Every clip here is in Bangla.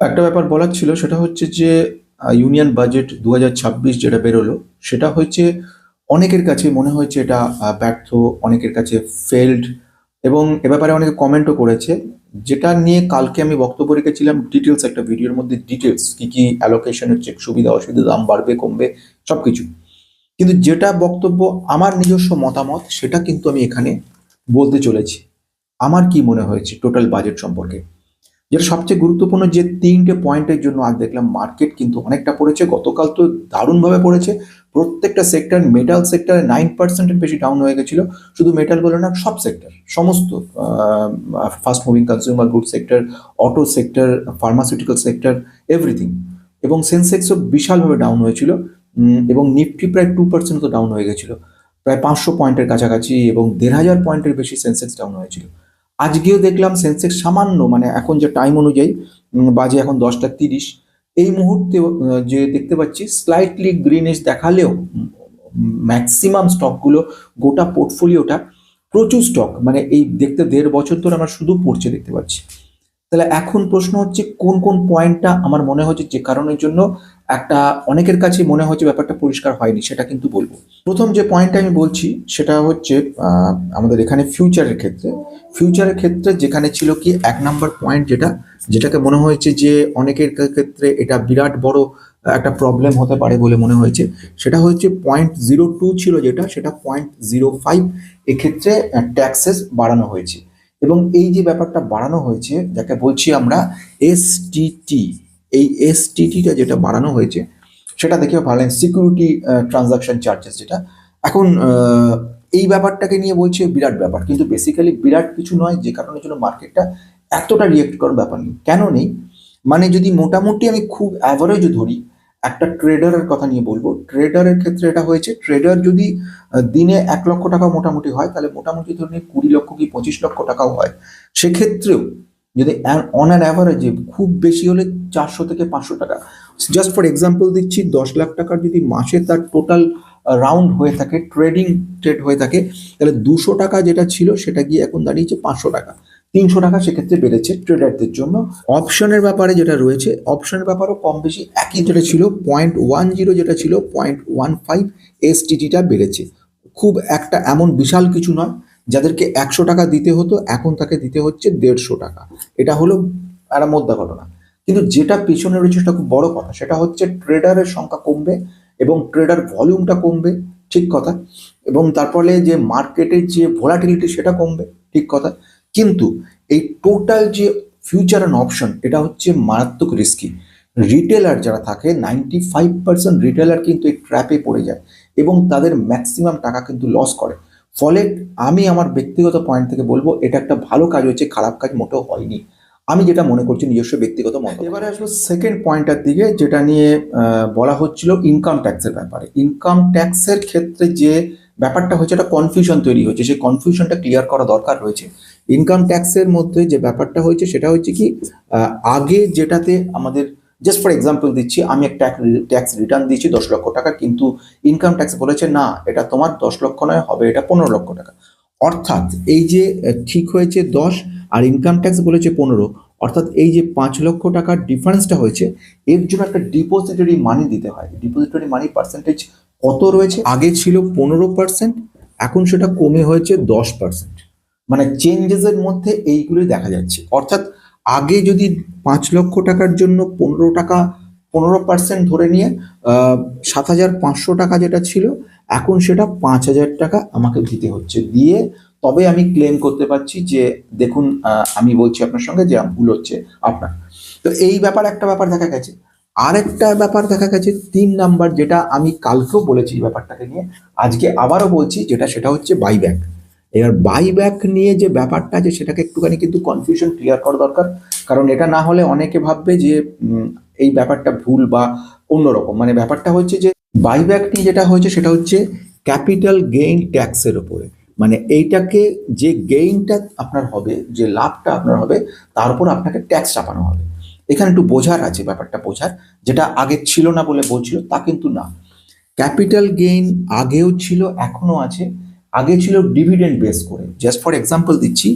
একটা ব্যাপার বলার ছিল, সেটা হচ্ছে যে ইউনিয়ন বাজেট দু হাজার ছাব্বিশ যেটা বেরোলো, সেটা হচ্ছে অনেকের কাছে মনে হয়েছে এটা ব্যর্থ, অনেকের কাছে ফেলড এবং এ ব্যাপারে অনেকে কমেন্টও করেছে। যেটা নিয়ে কালকে আমি বক্তব্য রেখেছিলাম ডিটেলস একটা ভিডিওর মধ্যে ডিটেলস কি কি অ্যালোকেশন হচ্ছে সুবিধা, অসুবিধা, দাম বাড়বে, কমবে সব কিছু কিন্তু যেটা বক্তব্য আমার নিজস্ব মতামত, সেটা কিন্তু আমি এখানে বলতে চলেছি। আমার কি মনে হয়েছে টোটাল বাজেট সম্পর্কে? যেটা সবচেয়ে গুরুত্বপূর্ণ যে তিনটে পয়েন্টের জন্য আজ দেখলাম মার্কেট কিন্তু অনেকটা পড়েছে, গতকাল তো দারুণভাবে পড়েছে। প্রত্যেকটা সেক্টর মেটাল সেক্টরে নাইন পার্সেন্টের বেশি ডাউন হয়ে গেছিল। শুধু মেটাল বলে না, সব সেক্টর সমস্ত fast moving consumer good sector auto sector pharmaceutical sector everything এবং সেন্সেক্সও বিশালভাবে ডাউন হয়েছিল। এবং নিফটি প্রায় টু পার্সেন্ট তো ডাউন হয়ে গেছিল। প্রায় পাঁচশো পয়েন্টের কাছাকাছি এবং দেড় হাজার পয়েন্টের বেশি সেন্সেক্স ডাউন হয়েছিল। আজকেও দেখলাম সেন্সেক্স সামান্য মানে এখন যে টাইম অনুযায়ী বাজে এখন দশটা তিরিশ, এই মুহূর্তে যে দেখতে পাচ্ছি স্লাইটলি গ্রিনিশ দেখালেও ম্যাক্সিমাম স্টকগুলো গোটা পোর্টফোলিওটা প্রচুর স্টক মানে এই দেখতে দেড় বছর ধরে আমরা শুধু পড়ছে দেখতে পাচ্ছি। তাহলে এখন প্রশ্ন হচ্ছে, কোন কোন পয়েন্টটা আমার মনে হচ্ছে যে কারণের জন্য একটা অনেকের কাছে মনে হচ্ছে ব্যাপারটা পরিষ্কার হয়নি, সেটা কিন্তু বলব। প্রথম যে পয়েন্টটা আমি বলছি, সেটা হচ্ছে আমাদের এখানে ফিউচারের ক্ষেত্রে। ফিউচারের ক্ষেত্রে যেখানে ছিল কি, এক নাম্বার পয়েন্ট যেটা, যেটাকে মনে হয়েছে যে অনেকের ক্ষেত্রে এটা বিরাট বড় একটা প্রবলেম হতে পারে বলে মনে হয়েছে। সেটা হচ্ছে পয়েন্ট জিরো টু ছিল যেটা, সেটা পয়েন্ট জিরো ফাইভ এক্ষেত্রে ট্যাক্সেস বাড়ানো হয়েছে। এবং এই যে ব্যাপারটা বাড়ানো হয়েছে, যাকে বলছি আমরা এসটিটি এই এসটিটিটা যেটা বাড়ানো হয়েছে, সেটা দেখে ভালো সিকিউরিটি ট্রানজাকশন চার্জেস যেটা, এখন এই ব্যাপারটাকে নিয়ে বলছে বিরাট ব্যাপার। কিন্তু বেসিক্যালি বিরাট কিছু নয়, যে কারণের জন্য মার্কেটটা এতটা রিয়েক্ট করার ব্যাপার নেই। কেন নেই? মানে যদি মোটামুটি আমি খুব অ্যাভারেজ ধরি, একটা ট্রেডারের কথা নিয়ে বলব ট্রেডারের ক্ষেত্রে এটা হয়েছে ট্রেডার যদি দিনে এক লক্ষ টাকা মোটামুটি হয়, তাহলে মোটামুটি ধরে নিন কুড়ি লক্ষ কি পঁচিশ লক্ষ টাকাও হয়, সেক্ষেত্রেও যদি অন অ্যান অ্যাভারেজে খুব বেশি হলে চারশো থেকে পাঁচশো টাকা। জাস্ট ফর এক্সাম্পল দিচ্ছি, দশ লাখ টাকার যদি মাসে তার টোটাল রাউন্ড হয়ে থাকে ট্রেডিং ট্রেড হয়ে থাকে, তাহলে দুশো টাকা যেটা ছিল সেটা গিয়ে এখন দাঁড়িয়েছে পাঁচশো টাকা। তিনশো টাকা সেক্ষেত্রে বেড়েছে ট্রেডারদের জন্য। অপশনের ব্যাপারে যেটা রয়েছে অপশনের ব্যাপারেও কম বেশি একই যেটা ছিল পয়েন্ট ওয়ান জিরো যেটা ছিল পয়েন্ট ওয়ান ফাইভ এসটিটিটা বেড়েছে। খুব একটা এমন বিশাল কিছু নয়। যাদেরকে একশো টাকা দিতে হতো, এখন তাকে দিতে হচ্ছে দেড়শো টাকা। এটা হলো একটা মোদ্দা ঘটনা। কিন্তু যেটা পিছনে রয়েছে সেটা খুব বড় কথা, সেটা হচ্ছে ট্রেডারের সংখ্যা কমবে এবং ট্রেডার ভলিউমটা কমবে, ঠিক কথা। এবং তারপরে যে মার্কেটের যে ভোলাটিলিটি সেটা কমবে, ঠিক কথা। কিন্তু এই টোটাল যে ফিউচার অ্যান্ড অপশন, এটা হচ্ছে মারাত্মক রিস্কি। রিটেলার যারা থাকে, নাইনটি ফাইভ পার্সেন্ট রিটেলার কিন্তু এই ট্র্যাপে পড়ে যায় এবং তাদের ম্যাক্সিমাম টাকা কিন্তু লস করে। ফলে আমি আমার ব্যক্তিগত পয়েন্ট থেকে বলব, এটা একটা ভালো কাজ হয়েছে, খারাপ কাজ মোটেও হয়নি। আমি যেটা মনে করছি, নিজস্ব ব্যক্তিগত মত এবারে আসব সেকেন্ড পয়েন্টটার দিকে, যেটা নিয়ে বলা হচ্ছিল ইনকাম ট্যাক্সের ব্যাপারে। ইনকাম ট্যাক্সের ক্ষেত্রে যে ব্যাপারটা হচ্ছে একটা কনফিউশন তৈরি হয়েছে। সেই কনফিউশনটা ক্লিয়ার করা দরকার রয়েছে ইনকাম ট্যাক্সের মধ্যে যে ব্যাপারটা হয়েছে, সেটা হচ্ছে কি আগে যেটাতে আমাদের জাস্ট ফর এক্সাম্পল দিচ্ছি, আমি একটা ট্যাক্স রিটার্ন দিচ্ছি দশ লক্ষ টাকা, কিন্তু ইনকাম ট্যাক্স বলেছে না, এটা তোমার দশ লক্ষ নয়, হবে এটা পনেরো লক্ষ টাকা। অর্থাৎ এই যে ঠিক হয়েছে দশ আর ইনকাম ট্যাক্স বলেছে পনেরো, অর্থাৎ এই যে পাঁচ লক্ষ টাকার ডিফারেন্সটা হয়েছে, এর জন্য একটা ডিপোজিটরি মানি দিতে হয়। ডিপোজিটরি মানি পার্সেন্টেজ কত রয়েছে? আগে ছিল পনেরো পার্সেন্ট এখন সেটা কমে হয়েছে দশ পার্সেন্ট মানে চেঞ্জেসের মধ্যে এইগুলি দেখা যাচ্ছে। অর্থাৎ আগে যদি পাঁচ লক্ষ টাকার জন্য পনেরো টাকা, পনেরো পার্সেন্ট ধরে নিয়ে সাত হাজার পাঁচশো টাকা যেটা ছিল, এখন সেটা পাঁচ হাজার টাকা আমাকে দিতে হচ্ছে। দিয়ে তবে আমি ক্লেম করতে পারছি যে, দেখুন আমি বলছি আপনার সঙ্গে যে ভুল হচ্ছে আপনার। তো এই ব্যাপার একটা ব্যাপার দেখা গেছে। আরেকটা ব্যাপার দেখা গেছে, তিন নাম্বার যেটা আমি কালকেও বলেছি ব্যাপারটাকে নিয়ে, আজকে আবারও বলছি, যেটা সেটা হচ্ছে বাইব্যাক এবার বাইব্যাক নিয়ে যে ব্যাপারটা আছে, সেটাকে একটুখানি কিন্তু কনফিউশন ক্লিয়ার করা দরকার। কারণ এটা না হলে অনেকে ভাববে যে এই ব্যাপারটা ভুল বা অন্যরকম। মানে ব্যাপারটা হচ্ছে যে বাইব্যাক নিয়ে যেটা হয়েছে, সেটা হচ্ছে ক্যাপিটাল গেইন ট্যাক্সের ওপরে মানে এইটাকে যে গেইনটা আপনার হবে, যে লাভটা আপনার হবে, তার উপর আপনাকে ট্যাক্স চাপানো হবে। এখানে একটু বোঝার আছে, ব্যাপারটা বোঝার। যেটা আগে ছিল না বলে বলছিল, তা কিন্তু না। ক্যাপিটাল গেইন আগেও ছিল, এখনও আছে। আগে ছিল ডিভিডেন্ড বেস করে। জাস্ট ফর এক্সাম্পল দিচ্ছি,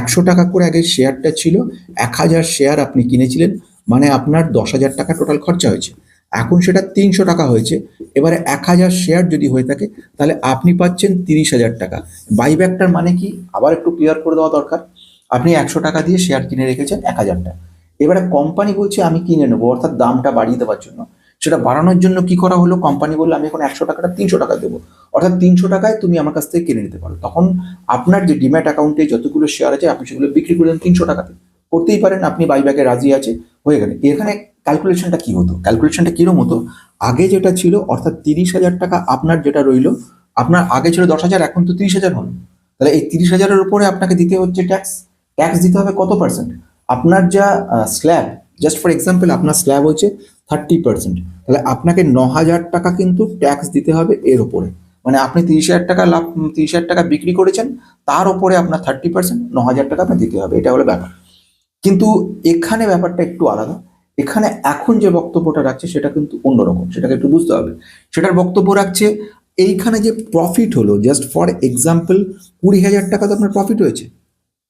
একশো টাকা করে আগে শেয়ারটা ছিল, এক হাজার শেয়ার আপনি কিনেছিলেন মানে আপনার দশ হাজার টাকা টোটাল খরচা হয়েছে। এখন সেটা তিনশো টাকা হয়েছে, এবারে এক হাজার শেয়ার যদি হয়ে থাকে, তাহলে আপনি পাচ্ছেন তিরিশ হাজার টাকা। বাইব্যাকটার মানে কি? আবার একটু ক্লিয়ার করে দেওয়া দরকার। আপনি একশো টাকা দিয়ে শেয়ার কিনে রেখেছেন এক হাজার টাকা। এবারে কোম্পানি বলছে, আমি কিনে নেব। অর্থাৎ দামটা বাড়িয়ে দেওয়ার জন্য। সেটা বাড়ানোর জন্য কি করা হলো? কোম্পানি বলল, আমি এখন একশো টাকাটা তিনশো টাকা দেবো। অর্থাৎ তিনশো টাকায় তুমি আমার কাছ থেকে কিনে নিতে পারো। তখন আপনার যে ডিম্যাট অ্যাকাউন্টে যতগুলো শেয়ার আছে, আপনি সেগুলো বিক্রি করলেন তিনশো টাকাতে। করতেই পারেন, আপনি বাইব্যাকে রাজি আছে, হয়ে গেলে। এখানে ক্যালকুলেশনটা কি হতো? ক্যালকুলেশনটা কিরম হতো? আগে যেটা ছিল, অর্থাৎ তিরিশ হাজার টাকা আপনার যেটা রইল, আপনার আগে ছিল দশ হাজার, এখন তো তিরিশ হাজার হলো। তাহলে এই তিরিশ হাজারের উপরে আপনাকে দিতে হচ্ছে ট্যাক্স ট্যাক্স দিতে হবে কত পার্সেন্ট আপনার যা স্ল্যাব জাস্ট ফর এক্সাম্পল আপনার স্ল্যাব হচ্ছে থার্টি পার্সেন্ট তাহলে আপনাকে ন হাজার টাকা কিন্তু ট্যাক্স দিতে হবে এর উপরে। মানে আপনি তিরিশ হাজার টাকা লাভ তিরিশ হাজার টাকা বিক্রি করেছেন, তার উপরে আপনার থার্টি পার্সেন্ট ন হাজার টাকা আপনার দিতে হবে। এটা হলো ব্যাপার। কিন্তু এখানে ব্যাপারটা একটু আলাদা। এখানে এখন যে বক্তব্যটা রাখছে, সেটা কিন্তু অন্যরকম। সেটাকে একটু বুঝতে হবে। সেটার বক্তব্য রাখছে, এইখানে যে প্রফিট হলো জাস্ট ফর এক্সাম্পল কুড়ি হাজার টাকা তো আপনার প্রফিট হয়েছে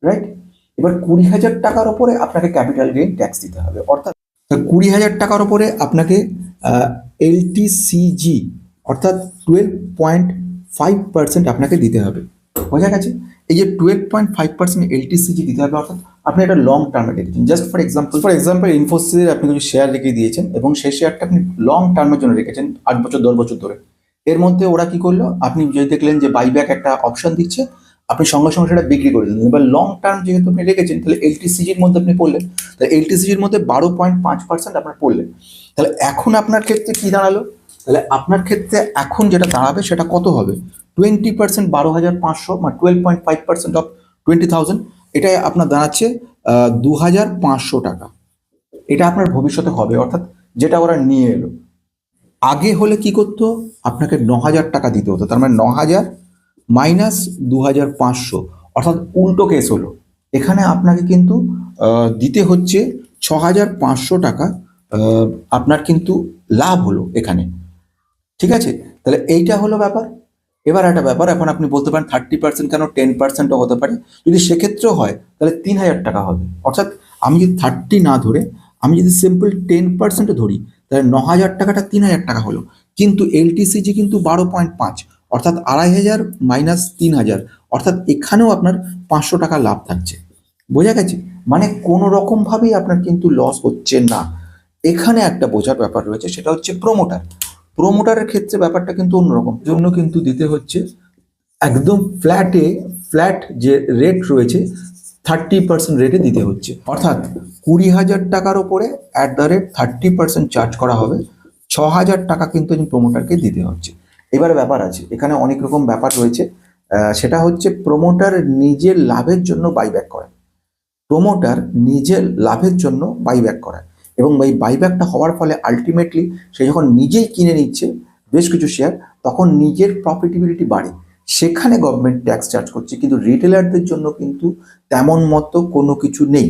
রাইট এবার কুড়ি হাজার টাকার ওপরে আপনাকে ক্যাপিটাল গেইন ট্যাক্স দিতে হবে। অর্থাৎ কুড়ি হাজার টাকার ওপরে আপনাকে এলটিসিজি অর্থাৎ টুয়েলভ পয়েন্ট ফাইভ পার্সেন্ট আপনাকে দিতে হবে। বোঝা গেছে? এই যে twelve point five percent LTCG দিতে হবে অর্থাৎ আপনি এটা লং টার্মে রেখেছেন। Just for example for example ইনফোসিসের আপনি কিছু শেয়ার রেখে দিয়েছেন এবং সেই শেয়ারটা আপনি লং টার্মের জন্য রেখেছেন, আট বছর, দশ বছর ধরে। এর মধ্যে ওরা কি করল? আপনি যদি দেখলেন যে বাইব্যাক একটা অপশন দিচ্ছে আপনি সঙ্গে সঙ্গে সেটা বিক্রি করে দিলেন। এবার লং টার্ম যেহেতু আপনি রেখেছেন, তাহলে এলটিসিজির মধ্যে আপনি পড়লেন। তাহলে এলটিসিজির মধ্যে বারো পয়েন্ট পাঁচ পার্সেন্ট আপনার পড়লেন। তাহলে এখন আপনার ক্ষেত্রে কি দাঁড়াল? তাহলে আপনার ক্ষেত্রে এখন যেটা দাঁড়াবে সেটা কত হবে? টোয়েন্টি পার্সেন্ট বারো হাজার পাঁচশো মানে twelve point five percent of twenty thousand এটাই আপনার দাঁড়াচ্ছে দু হাজার পাঁচশো টাকা। এটা আপনার ভবিষ্যতে হবে, অর্থাৎ যেটা ওরা নিয়ে এলো। আগে হলে কি করতো? আপনাকে ন হাজার টাকা দিতে হতো, তার মানে ন হাজার মাইনাস দু হাজার পাঁচশো, অর্থাৎ উল্টো কেস হলো। এখানে আপনাকে কিন্তু দিতে হচ্ছে ছ হাজার পাঁচশো টাকা আপনার কিন্তু লাভ হলো এখানে। ঠিক আছে? তাহলে এইটা হলো ব্যাপার। এবার একটা ব্যাপার, এখন আপনি বলতে পারেন থার্টি পার্সেন্ট কেন, টেন পার্সেন্টও হতে পারে। যদি সেক্ষেত্রেও হয়, তাহলে তিন হাজার টাকা হবে। অর্থাৎ আমি যদি থার্টি না ধরে, আমি যদি সিম্পল টেন পার্সেন্টও ধরি, তাহলে ন হাজার টাকাটা তিন হাজার টাকা হলো। কিন্তু এলটিসিজি কিন্তু বারো পয়েন্ট পাঁচ। অর্থাৎ আড়াই হাজার মাইনাস তিন হাজার, অর্থাৎ এখানেও আপনার পাঁচশো টাকা লাভ থাকছে। বোঝা গেছে? মানে কোনো রকমভাবেই আপনার কিন্তু লস হচ্ছে না। এখানে একটা বোঝার ব্যাপার রয়েছে, সেটা হচ্ছে প্রোমোটার প্রোমোটারের ক্ষেত্রে ব্যাপারটা কিন্তু অন্যরকম। জন্য কিন্তু দিতে হচ্ছে একদম ফ্ল্যাটে ফ্ল্যাট যে রেট রয়েছে থার্টি পার্সেন্ট রেটে দিতে হচ্ছে। অর্থাৎ কুড়ি হাজার টাকার ওপরে at the rate thirty percent charge করা হবে, ছ হাজার টাকা কিন্তু প্রোমোটারকে দিতে হচ্ছে। এবারে ব্যাপার আছে, এখানে অনেক রকম ব্যাপার রয়েছে। সেটা হচ্ছে প্রোমোটার নিজের লাভের জন্য বাইব্যাক করে প্রোমোটার নিজের লাভের জন্য বাইব্যাক করায় এবং এই বাইব্যাকটা হওয়ার ফলে আলটিমেটলি সে যখন নিজেই কিনে নিচ্ছে বেশ কিছু শেয়ার তখন নিজের প্রফিটেবিলিটি বাড়ে। সেখানে গভর্নমেন্ট ট্যাক্স চার্জ করছে, কিন্তু রিটেলারদের জন্য কিন্তু তেমন মতো কোনো কিছু নেই।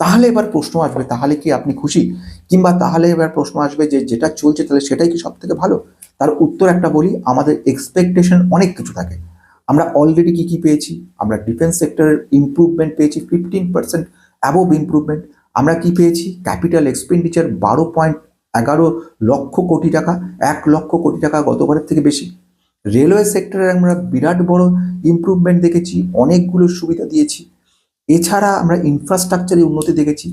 তাহলে এবার প্রশ্ন আসবে, তাহলে কি আপনি খুশি? কিংবা তাহলে এবার প্রশ্ন আসবে যে যেটা চলছে তাহলে সেটাই কি সব থেকে ভালো? তার উত্তর একটা বলি, আমাদের এক্সপেকটেশন অনেক কিছু থাকে। আমরা অলরেডি কি কি পেয়েছি? আমরা ডিফেন্স সেক্টরের ইমপ্রুভমেন্ট পেয়েছি ফিফটিন পার্সেন্ট অ্যাবোভ ইমপ্রুভমেন্ট আমরা কি পেয়েছি? ক্যাপিটাল এক্সপেন্ডিচার বারো পয়েন্ট এগারো লক্ষ কোটি টাকা, এক লক্ষ কোটি টাকা গতবারের থেকে বেশি। রেলওয়ে সেক্টরে আমরা বিরাট বড় ইমপ্রুভমেন্ট দেখেছি, অনেকগুলো সুবিধা দিয়েছি। এছাড়া আমরা ইনফ্রাস্ট্রাকচারে উন্নতি দেখেছি।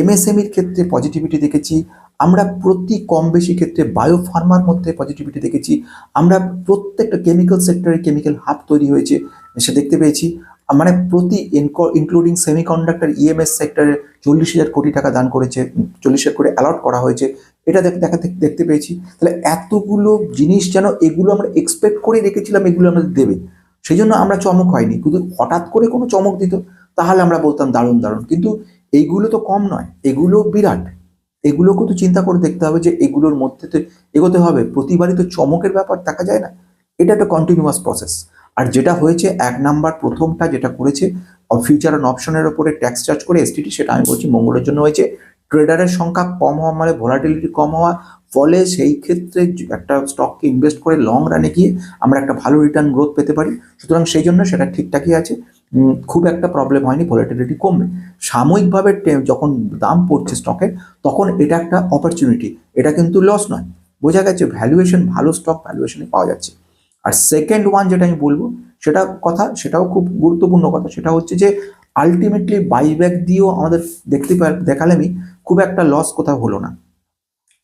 এমএসএমইর ক্ষেত্রে পজিটিভিটি দেখেছি। আমরা প্রতি কম বেশি ক্ষেত্রে বায়ো ফার্মার মধ্যে পজিটিভিটি দেখেছি। আমরা প্রত্যেকটা কেমিক্যাল সেক্টরে কেমিক্যাল হাব তৈরি হয়েছে, সে দেখতে পেয়েছি। মানে প্রতি ইনক্লুডিং সেমিকন্ডাক্টর ইএমএস সেক্টরে চল্লিশ হাজার কোটি টাকা দান করেছে, চল্লিশ হাজার কোটি অ্যালট করা হয়েছে। এটা দেখ- দেখা দেখতে পেয়েছি। তাহলে এতগুলো জিনিস যেন এগুলো আমরা এক্সপেক্ট করে রেখেছিলাম, এগুলো আমাদের দেবে। সেই জন্য আমরা চমক হয়নি। কিন্তু হঠাৎ করে কোনো চমক দিত, তাহলে আমরা বলতাম, দারুণ দারুণ। কিন্তু এইগুলো তো কম নয়। এগুলো বিরাট। এগুলোকেও তো চিন্তা করে দেখতে হবে যে এগুলোর মধ্যে তো এগোতে হবে। প্রতিবারই তো চমকের ব্যাপার দেখা যায় না। এটা একটা কন্টিনিউয়াস প্রসেস আর যেটা হয়েছে, এক নাম্বার প্রথমটা যেটা করেছে ফিউচার অ্যান্ড অপশনের ওপরে ট্যাক্স চার্জ করে এসটিটি সেটা আমি বলছি মঙ্গলের জন্য হয়েছে। ট্রেডারের সংখ্যা কম হওয়া মানে ভোলাটিলিটি কম হওয়া, ফলে সেই ক্ষেত্রে একটা স্টককে ইনভেস্ট করে লং রানে গিয়ে আমরা একটা ভালো রিটার্ন গ্রোথ পেতে পারি। সুতরাং সেই জন্য সেটা ঠিকঠাকই আছে। খুব একটা প্রবলেম হয়নি ভলাটিলিটি কমবে। সাময়িকভাবে যখন দাম পড়ছে স্টকের তখন এটা একটা অপরচুনিটি এটা কিন্তু লস নয়। বোঝা গেছে ভ্যালুয়েশন ভালো স্টক ভ্যালুয়েশনে পাওয়া যাচ্ছে। আর সেকেন্ড ওয়ান যেটা আমি বলব, সেটা কথা, সেটাও খুব গুরুত্বপূর্ণ কথা, সেটা হচ্ছে যে আলটিমেটলি বাইব্যাক দিয়েও আমাদের দেখতে পা- দেখালামই খুব একটা লস কোথাও হলো না।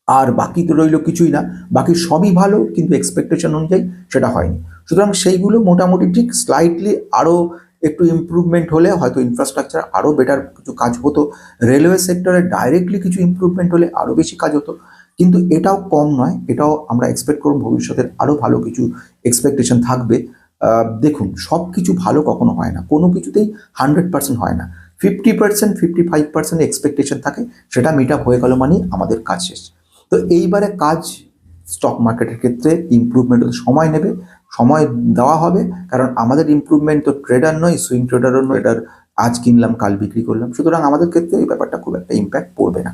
আর বাকি তো রইল কিছুই না, বাকি সবই ভালো, কিন্তু এক্সপেকটেশন অনুযায়ী সেটা হয়নি। সুতরাং সেইগুলো মোটামুটি ঠিক স্লাইটলি আরও একটু ইমপ্রুভমেন্ট হলে হয়তো ইনফ্রাস্ট্রাকচার আরও বেটার কিছু কাজ হতো। রেলওয়ে সেক্টরে ডাইরেক্টলি কিছু ইমপ্রুভমেন্ট হলে আরও বেশি কাজ হতো। কিন্তু এটাও কম নয়, এটাও আমরা এক্সপেক্ট করব ভবিষ্যতের আরও ভালো কিছু এক্সপেকটেশন থাকবে। দেখুন সব কিছু ভালো কখনো হয় না। কোনো কিছুতেই হান্ড্রেড পার্সেন্ট হয় না। Fifty percent fifty five percent expectation থাকে, সেটা মিট হয়ে গেল মানেই আমাদের কাজ শেষ। তো এইবারে কাজ স্টক মার্কেটের ক্ষেত্রে ইমপ্রুভমেন্ট সময় নেবে। সময় দেওয়া হবে, কারণ আমাদের ইম্প্রুভমেন্ট তো ট্রেডার নয় সুইং ট্রেডারও নয়, এটার আজ কিনলাম, কাল বিক্রি করলাম। সুতরাং আমাদের ক্ষেত্রে এই ব্যাপারটা খুব একটা ইম্প্যাক্ট পড়বে না।